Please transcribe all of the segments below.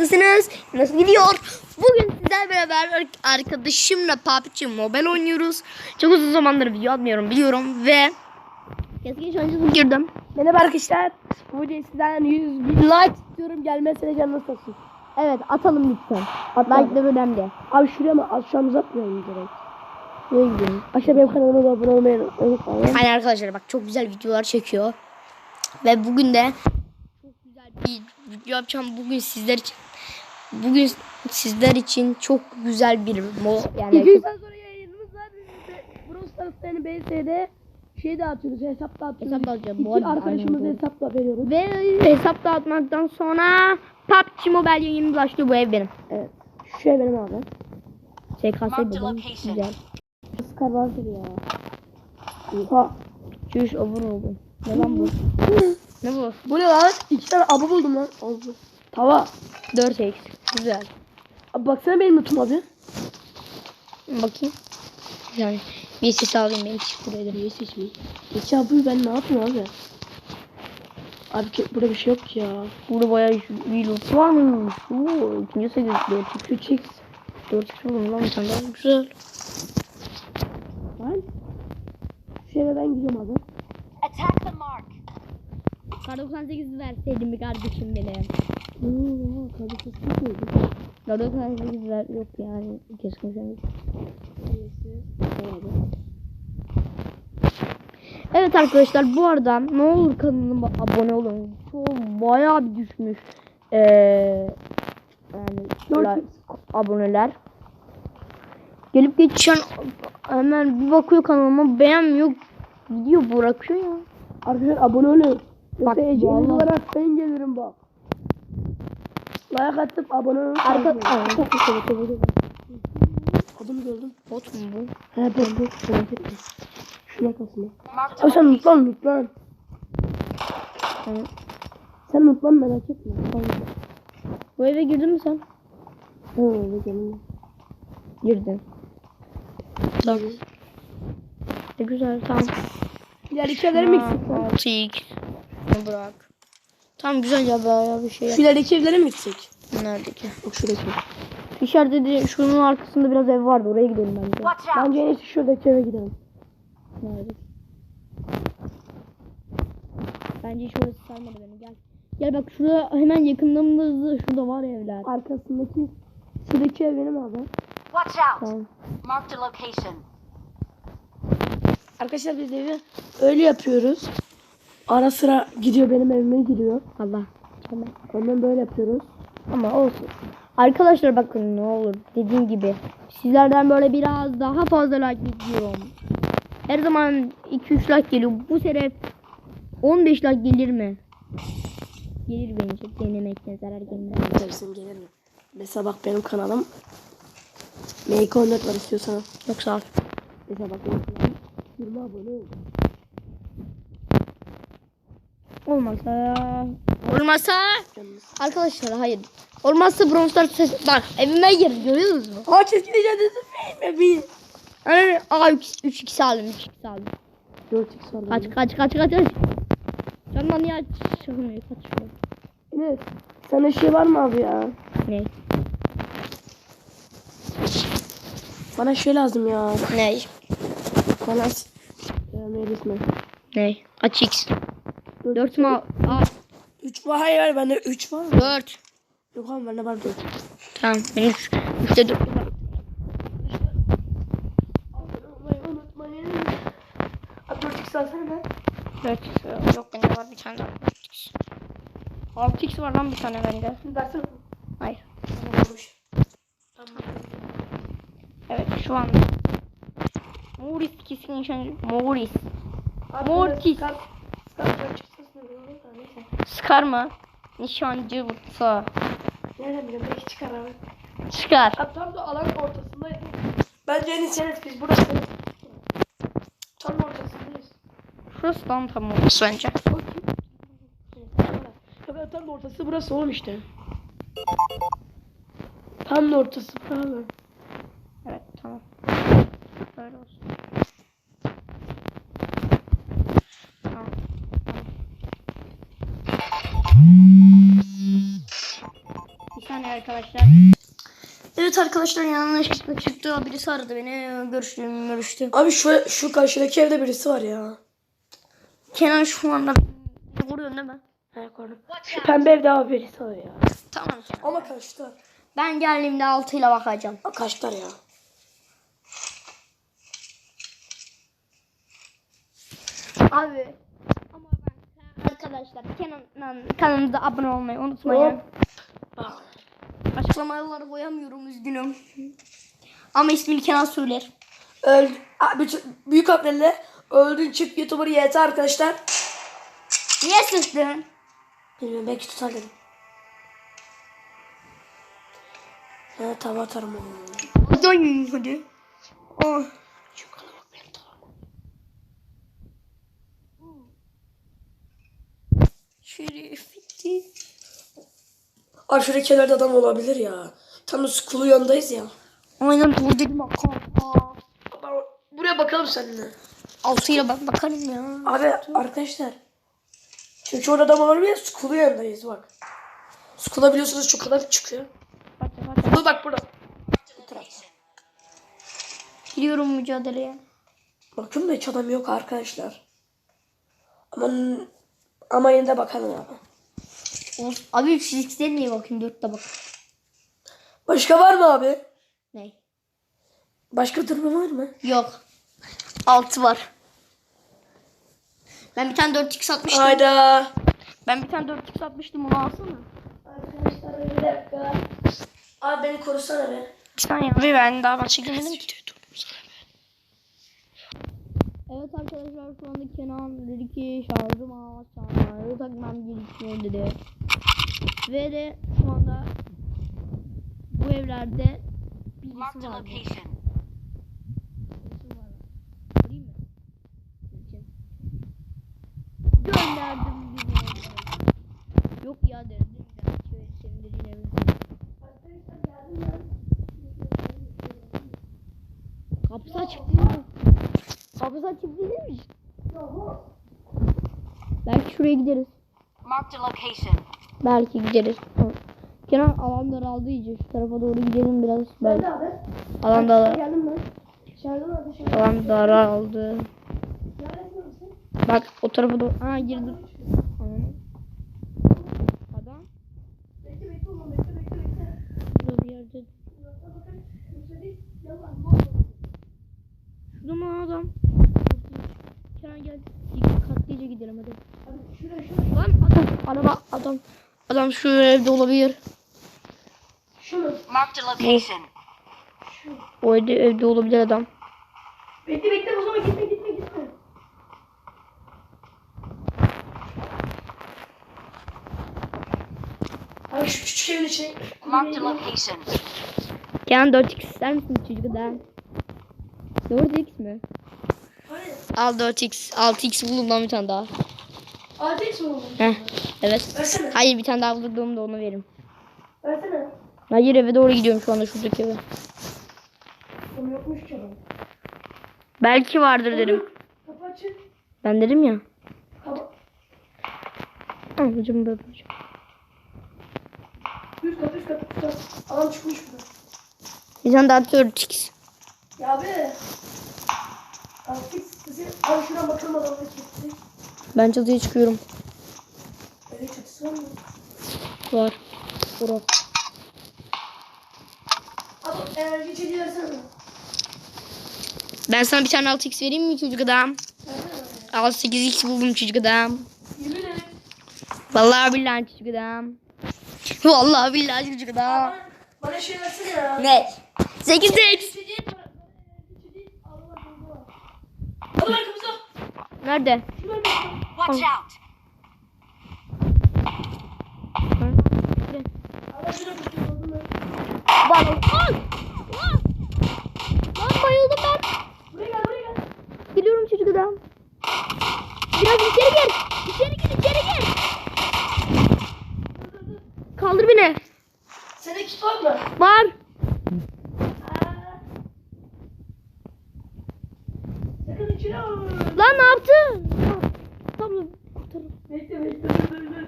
Nasılsınız? Nasıl gidiyor? Bugün sizlerle beraber arkadaşımla PUBG Mobile oynuyoruz. Çok uzun zamandır video atmıyorum biliyorum ve Keskin şansımı girdim. Merhaba arkadaşlar. Bu videoyu sizden 100 bin like istiyorum. Gelmezse canınız olsun. Evet atalım lütfen. Atla. Like de önemli. Abi şuraya mı? Aşağı uzatmayalım direkt. Nereye gidelim? Aşağı benim kanalıma da abone olmayı unutmayın. Aynen arkadaşlar bak çok güzel videolar çekiyor. Ve bugün de çok güzel bir video yapacağım. Bugün sizler için bugün sizler için çok güzel bir mo yani 200 saat sonra yayınımız var. Yani BS'de şey dağıtıyoruz. Hesap dağıtıyoruz. Hesap dağıtacağım. Bu İki arada arkadaşımıza aynen hesap da veriyoruz. Ve hesap dağıtmaktan sonra PUBG Mobile yayınımız açtı. Bu ev benim. Evet. Şu şey benim abi. SKS buldum. Güzel. Scar vardır ya. Oha. Çüş over oldu. Ne lan bu? ne bu? Bu ne lan? İki tane abı buldum lan. Oldu. Tava. 4x. Güzel. Abi baksana benim notum abi. Bakayım. Yani bir ses alayım beni çık buraya. Niye seçmeyeyim? İki abıyı ben ne yapayım abi? Abi ki- burada bir şey yok ya. Burada bayağı bir loot varmış. Oo, ikinci sekiz 4x. 3x. 4x buldum lan bir tane daha. Güzel. Lan. Şöyle ben gidiyorum abi. Attack the mark. Kar 98 verseydim bir kardeşim benim. Oo, kardeşim çok iyi. Kar 98 ver yok yani. Keskin sen. Evet arkadaşlar bu arada ne olur kanalıma abone olun. Çok bayağı bir düşmüş. Ee, yani like, aboneler. Gelip geçen hemen bir bakıyor kanalıma beğenmiyor. Video bırakıyor ya. Arkadaşlar abone olun. Bak, Yoksa Ece'nin olarak ben gelirim bak. Like atıp abone olun. Arka... Aa, çok güzel. Çok güzel. Adam gördüm. Bot mu bu? He ben bu. Merak etme. Şuna kasma. Abi sen mutlan mutlan. Tamam. Sen mutlan merak etme. Tamam. Bu eve girdin mi sen? He eve girdim. Girdim. Bak. Ne güzel tamam. İleriki ederim eksik. 6 2 bırak. Tamam güzel ya bayağı bir şey yap. Şu ilerideki evlere mi gitsek? Neredeki? Bak şuradaki. İçeride de şunun arkasında biraz ev vardı. Oraya gidelim bence. Bence en iyisi şuradaki eve gidelim. Nerede? Bence hiç orası sarmadı beni. Gel. Gel bak şurada hemen yakınlarımızda şurada var evler. Arkasındaki şuradaki ev benim abi. Watch out. Tamam. Marked a location. Arkadaşlar biz evi öyle yapıyoruz. Ara sıra gidiyor benim evime giriyor. Allah. Tamam. Ondan böyle yapıyoruz. Ama olsun. Arkadaşlar bakın ne olur dediğim gibi sizlerden böyle biraz daha fazla like bekliyorum. Her zaman 2-3 like geliyor. Bu sene 15 like gelir mi? Gelir bence. Denemekten zarar gelmez. Dersin gelir mi? Mesela bak benim kanalım. MK14 var istiyorsan. Yok sağ ol. Mesela bak benim kanalım. 20 abone oldu. Olmazsa olmazsa arkadaşlar hayır. Olmazsa Stars ses bak evime gir görüyor musunuz? Aa çizgi diyeceğiz. Bebeğim. Hani aa 3 2 aldım 3 2 aldım. 4x var. Kaç kaç kaç kaç kaç. Canım niye çıkmıyor kaç şuraya. Enes. Sana şey var mı abi ya? Ne? Bana şey lazım ya. Ne? Bana ya, neydi ismi? Ne? Kaç x? 4 mü? al- Aa 3 var. Hayır hayır bende 3 var. 4. Yok abi bende var 4. Tamam benim 3. 3'te 4 var. Abone olmayı unutmayın. Abi 4x alsana ben. 4 yok bende var bir tane daha. 4x. 6x var lan bir tane bende. Versene. Hayır. Tamam. Evet şu an. Morris kesin nişancı. Morris. Abi, Mortis. Mı? Nişancı vursa. Nereden bileyim belki çıkar abi. Çıkar. Abi tam da alan ortasındayız. Bence en iyisi evet biz burası. Tam ortasındayız. Şurası tam tam orası bence. Bakayım. Ya ben tam ortası burası oğlum işte. Tam da ortası abi. Evet tamam. Böyle olsun. Arkadaşlar. Evet arkadaşlar yanlışlıkla çıktı. Birisi aradı beni. Görüştüm görüştüm. Abi şu şu karşıdaki evde birisi var ya. Kenan şu anda beni vuruyor değil mi? He gördüm. Şu pembe evde abi birisi var ya. Tamam Kenan. Ama kaçtılar. Ben geldiğimde altıyla bakacağım. Aa, Kaçtılar ya. Abi. Ama ben arkadaşlar Kenan kanalımıza abone olmayı unutmayın. Hop. Açıklamaları koyamıyorum üzgünüm. Ama ismini Kenan söyler. Öldü. Bütün- büyük harflerle öldün çık YouTuber YT arkadaşlar. Niye sıktın? Bilmiyorum belki tutar dedim. Ha tamam atarım onu. Dön hadi. Oh. Şu kana bak benim tamam. Şerif bitti. Şurada kenarda adam olabilir ya. Tam school'un yanındayız ya. Aynen dedim bak. Buraya bakalım seninle. Altıyla bak bakarım ya. Abi arkadaşlar. Çünkü orada adam olabilir ya school'un yanındayız bak. School'a biliyorsunuz çok adam çıkıyor. Bak bak. Bu bak burada. Giriyorum mücadeleye. Bakın da hiç adam yok arkadaşlar. Ama ama yine de bakalım abi. Of. Abi fizikten niye bakayım dörtte bak. Başka var mı abi? Ne? Başka durum var mı? Yok. Altı var. Ben bir tane 4x atmıştım. Hayda. Ben bir tane 4x atmıştım onu alsana. Arkadaşlar bir dakika. Abi beni korusana be. Bir saniye abi ben daha maça girmedim ki. Evet arkadaşlar şu anda Kenan dedi ki şarjım az çağırmayı takmam gerekiyor dedi. Ve de şu anda bu evlerde birisi var. Gönderdim bir Yok ya dedim. Senin dediğin evin. Kapısı açık değil mi? Kapısı açık değil mi? Belki şuraya gideriz. Marked a location. Belki gideriz. Kenan alan daraldı iyice. Şu tarafa doğru gidelim biraz. Belki. abi? Alan da Geldim ben. Dışarıdan ateş alan daraldı. Bak o tarafa doğru. Aa girdim. Adam Bekle bekle oğlum bekle bekle bekle. burada bir yerde. Şurada mı adam? Kenan gel. Dikkatlice gidelim hadi. Hadi şuraya şuraya. Lan adam. Araba adam. Adam şu evde olabilir. Şunu. Marked a location. O evde, evde olabilir adam. Bekle bekle o zaman gitme gitme gitme. Abi şu küçük evin içine. Marked a location. Kenan 4x ister misin çocuklar? 4x mi? Hayır. Al 4x. 6x buldum lan bir tane daha. Ateş mi? Heh. Evet. Versene. Hayır bir tane daha bulduğumda onu veririm. Versene. Hayır eve doğru gidiyorum şu anda şuradaki eve. Onu yokmuş ki adam. Belki vardır dedim. Kapı açık. Ben dedim ya. Kapı. Böyle hocam. Üst kat üst kat üst kat. Adam çıkmış burada. Bir tane daha 4x. Ya abi. Artık sizi al şuradan bakalım adamın çatısı. Ben çatıya çıkıyorum. Böyle çatısı var mı? Var. Burası. Abi enerji bana. Ben sana bir tane 6x vereyim mi çocuk adam? Versene bana. Al 8x buldum çocuk adam. Vallahi billahi çocuk adam. Vallahi billahi çocuk adam. Bana, şey versene ya. Ne? 8x. İçeriği para- İçeriği- Allah Allah. Adam arkamızda. Nerede? Watch out. Bak. Lan! Lan! Bayıldım ben. Buraya gel buraya gel. Geliyorum çocuk adam. Biraz içeri gir. İçeri gir, içeri gir. Kaldır beni. Sende kit var mı? Var. Al. Lan ne yaptın? Tamam. Bekle bekle bekle bekle.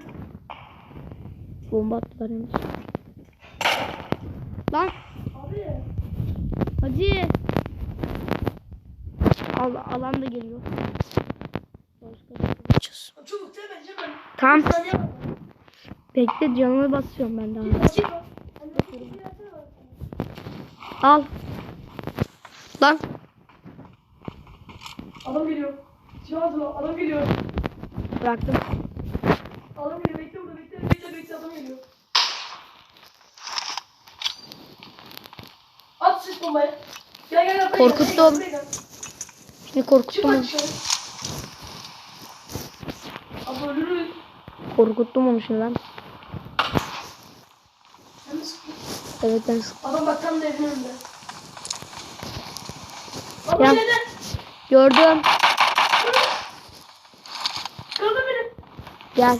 Bomba attılar yalnız. Lan Abi. hadi. Al, alan da geliyor. Başka bir şey yapacağız. Çabuk hemen hemen. Tamam. Bekle canımı basıyorum ben daha. Al. Lan Adam geliyor. Cihat o, adam geliyor. Bıraktım. Adam geliyor. Bekle burada bekle bekle bekle adam geliyor. At sıç bombayı. Gel gel gel. Korkuttum. gel. Şimdi Çık korkuttum dışarı. Abi ölürüz. Korkuttum onu şimdi ben. Sen mi sıkıyorsun? Evet ben sık- Adam bak tam da evin önünde. Adam Ya. Gördüm. Kırdı beni. Gel.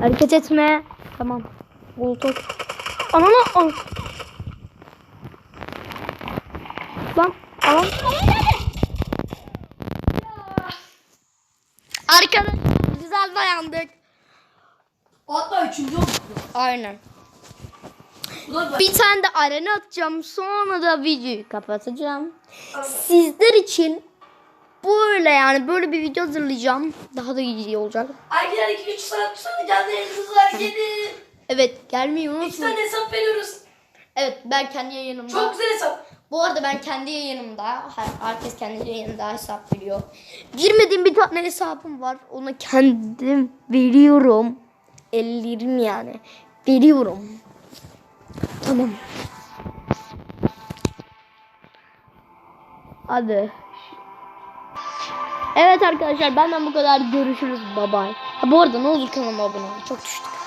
Hareket etme. Tamam. Koltuk. Ananı al. Lan alan. Arkadaşlar güzel dayandık. Hatta üçüncü oldu. Aynen. Bir tane de arena atacağım. Sonra da videoyu kapatacağım. Sizler için böyle yani böyle bir video hazırlayacağım. Daha da iyi olacak. Aygiler 2-3 saat sonra canlı yayınımız. Gelin. Evet gelmeyi unutmayın. tane hesap veriyoruz. Evet ben kendi yayınımda. Çok güzel hesap. Bu arada ben kendi yayınımda. her- Herkes kendi yayınında hesap veriyor. Girmediğim bir tane hesabım var. Onu kendim veriyorum. Ellerim yani. Veriyorum. Tamam. Hadi. Evet arkadaşlar benden bu kadar görüşürüz. Bye bye. Ha, bu arada ne olur kanalıma abone olun. Çok düştük.